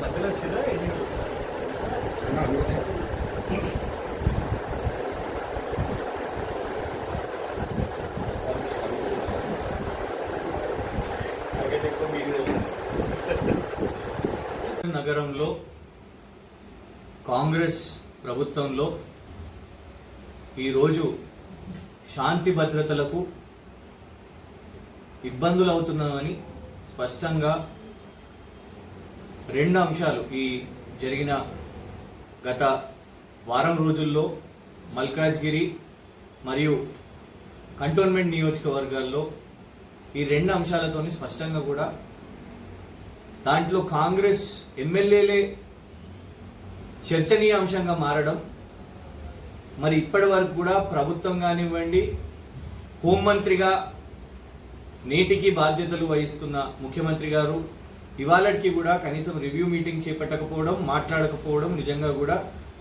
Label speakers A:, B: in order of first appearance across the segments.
A: మధ్యలో వచ్చిందా తెలుసు
B: నగరంలో కాంగ్రెస్ ప్రభుత్వంలో ఈరోజు శాంతి భద్రతలకు ఇబ్బందులు అవుతున్నామని స్పష్టంగా రెండు అంశాలు ఈ జరిగిన గత వారం రోజుల్లో మల్కాజ్గిరి మరియు కంటోన్మెంట్ నియోజకవర్గాల్లో ఈ రెండు అంశాలతోని స్పష్టంగా కూడా దాంట్లో కాంగ్రెస్ ఎమ్మెల్యేలే చర్చనీయాంశంగా మారడం మరి ఇప్పటి వరకు కూడా ప్రభుత్వం కానివ్వండి హోంమంత్రిగా నేటికి బాధ్యతలు వహిస్తున్న ముఖ్యమంత్రి గారు ఇవాళకి కూడా కనీసం రివ్యూ మీటింగ్ చేపట్టకపోవడం మాట్లాడకపోవడం నిజంగా కూడా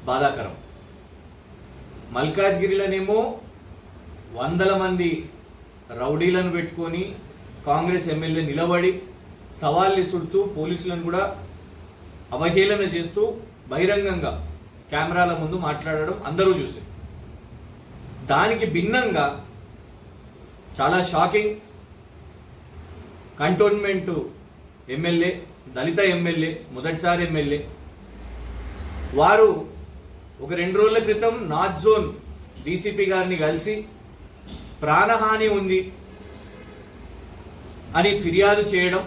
B: బాధాకరం. మల్కాజ్గిరిలోనేమో వందల మంది రౌడీలను పెట్టుకొని కాంగ్రెస్ ఎమ్మెల్యే నిలబడి సవాళ్ళు ఇసుడుతూ పోలీసులను కూడా అవహేళన చేస్తూ బహిరంగంగా కెమెరాల ముందు మాట్లాడడం అందరూ చూసారు దానికి భిన్నంగా చాలా షాకింగ్ కంటోన్మెంట్ ఎమ్మెల్యే దళిత ఎమ్మెల్యే మొదటిసారి ఎమ్మెల్యే. వారు ఒక రెండు రోజుల క్రితం నార్త్ జోన్ డీసీపీ గారిని కలిసి ప్రాణహాని ఉంది అని ఫిర్యాదు చేయడం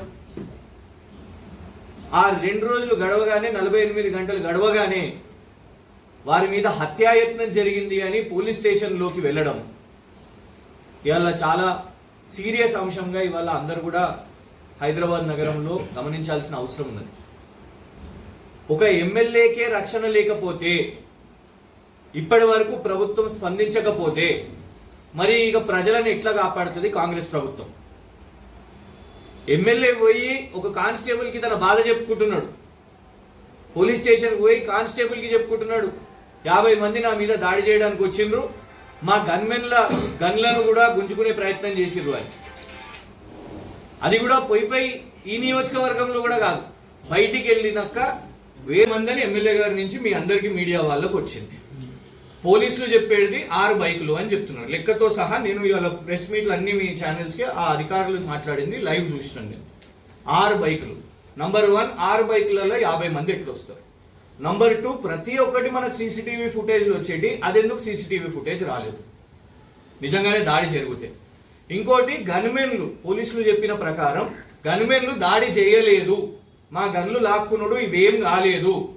B: ఆ రెండు రోజులు గడవగానే నలభై ఎనిమిది గంటలు గడవగానే వారి మీద హత్యాయత్నం జరిగింది అని పోలీస్ స్టేషన్లోకి వెళ్ళడం. ఇవాళ చాలా సీరియస్ అంశంగా ఇవాళ అందరు కూడా హైదరాబాద్ నగరంలో గమనించాల్సిన అవసరం ఉన్నది. ఒక ఎమ్మెల్యేకే రక్షణ లేకపోతే ఇప్పటి వరకు ప్రభుత్వం స్పందించకపోతే మరి ఇక ప్రజలను ఎట్లా కాపాడుతుంది కాంగ్రెస్ ప్రభుత్వం? ఎమ్మెల్యే పోయి ఒక కానిస్టేబుల్కి తన బాధ చెప్పుకుంటున్నాడు. పోలీస్ స్టేషన్కి పోయి కానిస్టేబుల్కి చెప్పుకుంటున్నాడు. యాభై మంది నా మీద దాడి చేయడానికి వచ్చిండ్రు. మా గన్మెన్ల గన్లను కూడా గుంజుకునే ప్రయత్నం చేసిండ్రు అని అది కూడా పోయిపోయి ఈ నియోజకవర్గంలో కూడా కాదు. బయటికి వెళ్ళినాక వేరే మందని ఎమ్మెల్యే గారి నుంచి మీ అందరికీ మీడియా వాళ్ళకు వచ్చింది. పోలీసులు చెప్పేది ఆరు బైకులు అని చెప్తున్నారు. లెక్కతో సహా నేను ఇవాళ ప్రెస్ మీట్లు అన్ని మీ ఛానల్స్కి ఆ అధికారులు మాట్లాడింది లైవ్ చూసినాను నేను. ఆరు బైకులు. నంబర్ వన్ ఆరు బైకులలో యాభై మంది ఎట్లు వస్తారు నంబర్ టూ ప్రతి ఒక్కటి మనకు సీసీటీవీ ఫుటేజ్లు వచ్చేటి అదెందుకు సీసీటీవీ ఫుటేజ్ రాలేదు? నిజంగానే దాడి జరిగితే. ఇంకోటి గన్మెన్లు పోలీసులు చెప్పిన ప్రకారం గన్మెన్లు దాడి చేయలేదు. మా గన్లు లాక్కునుడు ఇవేం కాలేదు.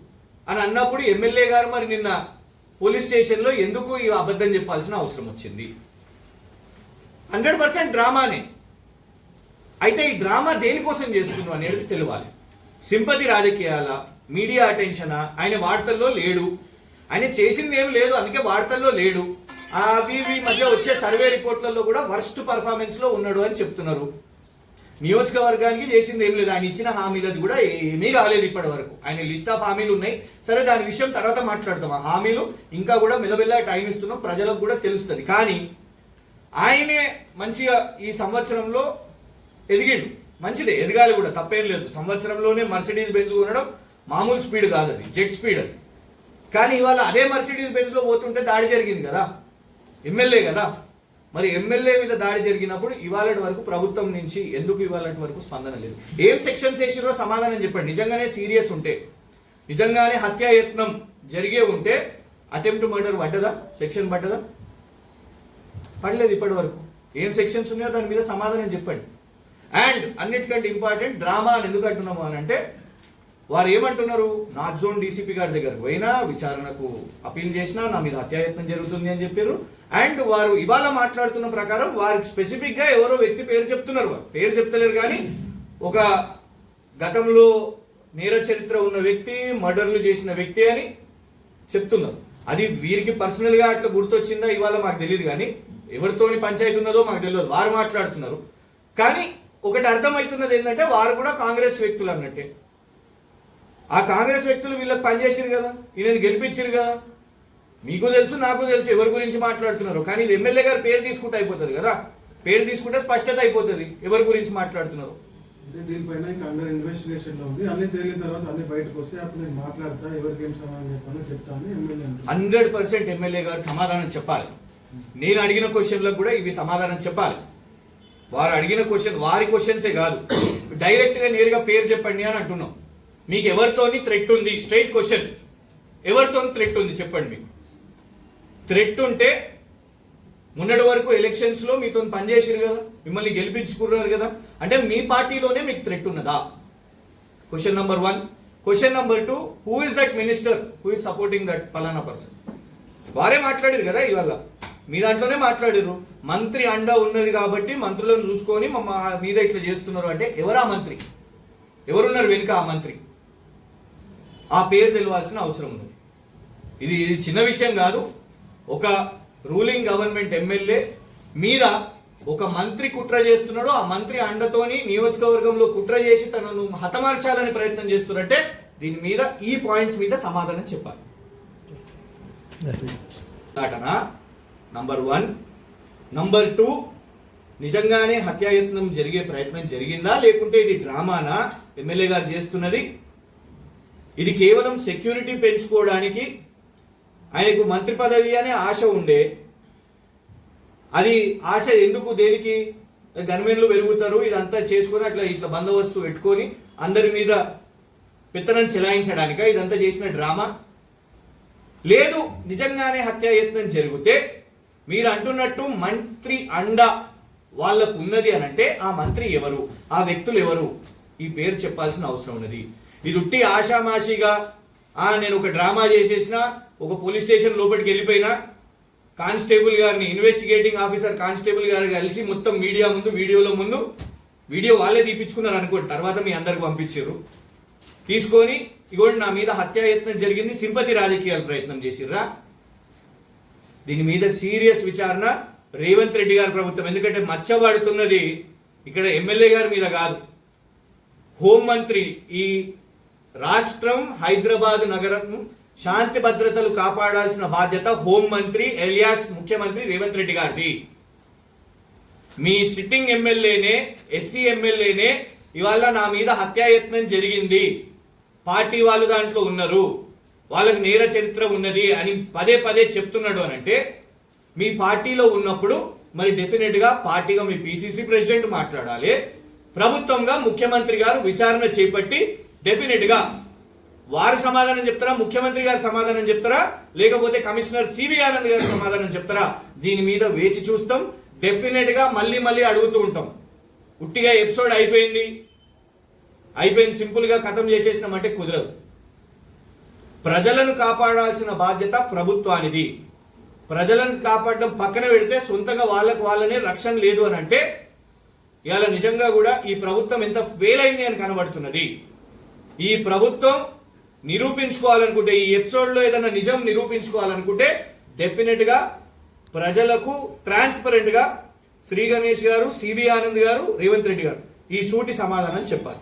B: అని అన్నప్పుడు ఎమ్మెల్యే గారు మరి నిన్న పోలీస్ స్టేషన్లో ఎందుకు ఈ అబద్ధం చెప్పాల్సిన అవసరం వచ్చింది? హండ్రెడ్ పర్సెంట్ డ్రామానే. అయితే ఈ డ్రామా దేనికోసం చేస్తున్నాం అనేది తెలియాలి. సింపతి రాజకీయాల మీడియా అటెన్షనా? ఆయన వార్తల్లో లేడు. ఆయన చేసింది ఏం లేదు అందుకే వార్తల్లో లేడు. అవి ఇవి మధ్య వచ్చే సర్వే రిపోర్ట్లలో కూడా వర్స్ట్ పర్ఫార్మెన్స్లో ఉన్నాడు అని చెప్తున్నారు. నియోజకవర్గానికి చేసింది ఏం లేదు ఆయన ఇచ్చిన హామీలది కూడా ఏమీ కాలేదు ఇప్పటి వరకు. ఆయన లిస్ట్ ఆఫ్ హామీలు ఉన్నాయి. సరే దాని విషయం తర్వాత మాట్లాడతాం ఆ హామీలు ఇంకా కూడా మెల్లమెల్ల టైం ఇస్తున్నాం ప్రజలకు కూడా తెలుస్తుంది. కానీ ఆయనే మంచిగా ఈ సంవత్సరంలో ఎదిగిండు. మంచిదే ఎదగాలి కూడా తప్పేం లేదు. సంవత్సరంలోనే మర్సిడీస్ బెంజ్ కొనడం మామూలు స్పీడ్ కాదు అది జెట్ స్పీడ్ అది. కానీ ఇవాళ అదే మర్సిడీస్ బెంచ్లో పోతుంటే దాడి జరిగింది కదా. ఎమ్మెల్యే కదా. మరి ఎమ్మెల్యే మీద దాడి జరిగినప్పుడు ఇవాళ వరకు ప్రభుత్వం నుంచి ఎందుకు ఇవాళ వరకు స్పందన లేదు? ఏం సెక్షన్స్ వేసిరో సమాధానం చెప్పండి. నిజంగానే సీరియస్ ఉంటే నిజంగానే హత్యాయత్నం జరిగే ఉంటే అటెంప్ట్ మర్డర్ పడ్డదా? సెక్షన్ పడ్డదా? పడలేదు ఇప్పటి వరకు. ఏం సెక్షన్స్ ఉన్నాయో దాని మీద సమాధానం చెప్పండి. అండ్ అన్నిటికంటే ఇంపార్టెంట్ డ్రామా అని ఎందుకు అంటున్నాము అని అంటే వారు ఏమంటున్నారు? నార్త్ జోన్ డీసీపీ గారి దగ్గరకు పోయినా విచారణకు అపీల్ చేసినా నా మీద హత్యాయత్నం జరుగుతుంది అని చెప్పారు. అండ్ వారు ఇవాళ మాట్లాడుతున్న ప్రకారం వారికి స్పెసిఫిక్గా ఎవరో వ్యక్తి పేరు చెప్తున్నారు వారు. పేరు చెప్తలేరు కానీ ఒక గతంలో నేర చరిత్ర ఉన్న వ్యక్తి మర్డర్లు చేసిన వ్యక్తి అని చెప్తున్నారు. అది వీరికి పర్సనల్గా అట్లా గుర్తొచ్చిందా ఇవాళ మాకు తెలియదు కానీ ఎవరితోని పంచాయతీ ఉన్నదో మాకు తెలియదు. వారు మాట్లాడుతున్నారు. కానీ ఒకటి అర్థమవుతున్నది ఏంటంటే వారు కూడా కాంగ్రెస్ వ్యక్తులు అన్నట్టే. ఆ కాంగ్రెస్ వ్యక్తులు వీళ్ళకి పనిచేసారు కదా ఈయనని గెలిపించారు కదా. మీకు తెలుసు నాకు తెలుసు ఎవరి గురించి మాట్లాడుతున్నారు. కానీ ఇది ఎమ్మెల్యే గారి పేరు తీసుకుంటే అయిపోతుంది కదా. పేరు తీసుకుంటే స్పష్టత అయిపోతుంది ఎవరి గురించి మాట్లాడుతున్నారు.
C: దీనిపైన ఇంకా అండర్ ఇన్వెస్టిగేషన్లో ఉంది. అన్ని తేలిన తర్వాత అన్ని బయటకు వస్తే అప్పుడు నేను మాట్లాడతా ఎవరికి ఏం సమాధానం చెప్పానో చెప్తాను ఎమ్మెల్యే.
B: హండ్రెడ్ పర్సెంట్ ఎమ్మెల్యే గారు సమాధానం చెప్పాలి. నేను అడిగిన క్వశ్చన్లకు కూడా ఇవి సమాధానం చెప్పాలి. వారు అడిగిన క్వశ్చన్ వారి క్వశ్చన్సే కాదు. డైరెక్ట్గా నేరుగా పేరు చెప్పండి అని అంటున్నాం. మీకు ఎవరితోని థ్రెట్ ఉంది? స్ట్రైట్ క్వశ్చన్ ఎవరితో థ్రెట్ ఉంది? చెప్పండి మీకు. థ్రెట్ ఉంటే మొన్నటి వరకు ఎలక్షన్స్లో మీతో పనిచేసారు కదా? మిమ్మల్ని గెలిపించుకున్నారు కదా? అంటే మీ పార్టీలోనే మీకు థ్రెట్ ఉన్నదా? Question number one question number two who is that minister who is supporting that పలానా పర్సన్ వారే మాట్లాడారు కదా ఇవాళ. మీ దాంట్లోనే మాట్లాడారు మంత్రి అండ ఉన్నది కాబట్టి మంత్రులను చూసుకొని మా మీద ఇట్లా చేస్తున్నారు అంటే ఎవరా మంత్రి? ఎవరున్నారు వెనుక ఆ మంత్రి? ఆ పేరు తెలియాల్సిన అవసరం ఉంది. ఇది ఇది చిన్న విషయం కాదు. ఒక రూలింగ్ గవర్నమెంట్ ఎమ్మెల్యే మీద ఒక మంత్రి కుట్ర చేస్తున్నాడు. ఆ మంత్రి అండతోని నియోజకవర్గంలో కుట్ర చేసి తనను హతమార్చాలని ప్రయత్నం చేస్తున్నట్టే దీని మీద ఈ పాయింట్స్ మీద సమాధానం చెప్పాలి. దాటనా నంబర్ వన్. నంబర్ టూ నిజంగానే హత్యాయత్నం జరిగే ప్రయత్నం జరిగిందా? లేకుంటే ఇది డ్రామానా? ఎమ్మెల్యే గారు చేస్తున్నది ఇది కేవలం సెక్యూరిటీ పెంచుకోవడానికి ఆయనకు మంత్రి పదవి అనే ఆశ ఉండే. అది ఆశ ఎందుకు దేనికి గన్మెన్లు వెలుగుతారు ఇదంతా చేసుకొని అట్లా ఇట్లా బందోబస్తు పెట్టుకొని అందరి మీద విత్తనం చెలాయించడానిక? ఇదంతా చేసిన డ్రామా? లేదు నిజంగానే హత్యాయత్నం జరిగితే మీరు అంటున్నట్టు మంత్రి అండ వాళ్ళకు ఉన్నది అని అంటే ఆ మంత్రి ఎవరు? ఆ వ్యక్తులు ఎవరు? ఈ పేరు చెప్పాల్సిన అవసరం ఉన్నది. ఇది ఉట్టి ఆషామాషిగా ఆ నేను ఒక డ్రామా చేసేసిన ఒక పోలీస్ స్టేషన్ లోపలికి వెళ్ళిపోయినా కానిస్టేబుల్ గారిని ఇన్వెస్టిగేటింగ్ ఆఫీసర్ కానిస్టేబుల్ గారు కలిసి మొత్తం మీడియా ముందు వీడియోలో ముందు వీడియో వాళ్ళే తీపించుకున్నారు అనుకోండి తర్వాత మీ అందరికి పంపించారు తీసుకొని ఇగోండి నా మీద హత్యాయత్నం జరిగింది సింపతి రాజకీయాలు ప్రయత్నం చేసిర్రా. దీని మీద సీరియస్ విచారణ రేవంత్ రెడ్డి గారి ప్రభుత్వం ఎందుకంటే మచ్చబడుతున్నది ఇక్కడ ఎమ్మెల్యే గారి మీద కాదు. హోంమంత్రి ఈ రాష్ట్రం హైదరాబాద్ నగరం శాంతి భద్రతలు కాపాడాల్సిన బాధ్యత హోంమంత్రి ఎలియాస్ ముఖ్యమంత్రి రేవంత్ రెడ్డి గారిది. మీ సిట్టింగ్ ఎమ్మెల్యేనే ఎస్సీ ఎమ్మెల్యేనే ఇవాళ నా మీద హత్యాయత్నం జరిగింది. పార్టీ వాళ్ళు దాంట్లో ఉన్నారు. వాళ్ళకి నేర చరిత్ర ఉన్నది అని పదే పదే చెప్తున్నాడు అని అంటే మీ పార్టీలో ఉన్నప్పుడు మరి డెఫినెట్గా పార్టీగా మీ పిసిసి ప్రెసిడెంట్ మాట్లాడాలి. ప్రభుత్వంగా ముఖ్యమంత్రి గారు విచారణ చేపట్టి డెఫినెట్గా వారు సమాధానం చెప్తారా? ముఖ్యమంత్రి గారు సమాధానం చెప్తారా? లేకపోతే కమిషనర్ సివి ఆనంద్ గారు సమాధానం చెప్తారా? దీని మీద వేచి చూస్తాం. డెఫినెట్గా మళ్ళీ మళ్ళీ అడుగుతూ ఉంటాం. ఉట్టిగా ఎపిసోడ్ అయిపోయింది. అయిపోయింది. సింపుల్గా ఖతం చేసేసినామంటే కుదరదు. ప్రజలను కాపాడాల్సిన బాధ్యత ప్రభుత్వానిది. ప్రజలను కాపాడడం పక్కన పెడితే సొంతంగా వాళ్ళకు వాళ్ళనే రక్షణ లేదు అని అంటే ఇవాళ నిజంగా కూడా ఈ ప్రభుత్వం ఎంత ఫెయిల్ అయింది అని కనబడుతున్నది. ఈ ప్రభుత్వం నిరూపించుకోవాలనుకుంటే ఈ ఎపిసోడ్లో ఏదైనా నిజం నిరూపించుకోవాలనుకుంటే డెఫినెట్గా ప్రజలకు ట్రాన్స్పరెంట్గా శ్రీ గణేష్ గారు సివి ఆనంద్ గారు రేవంత్ రెడ్డి గారు ఈ సూటి సమాధానం చెప్పాలి.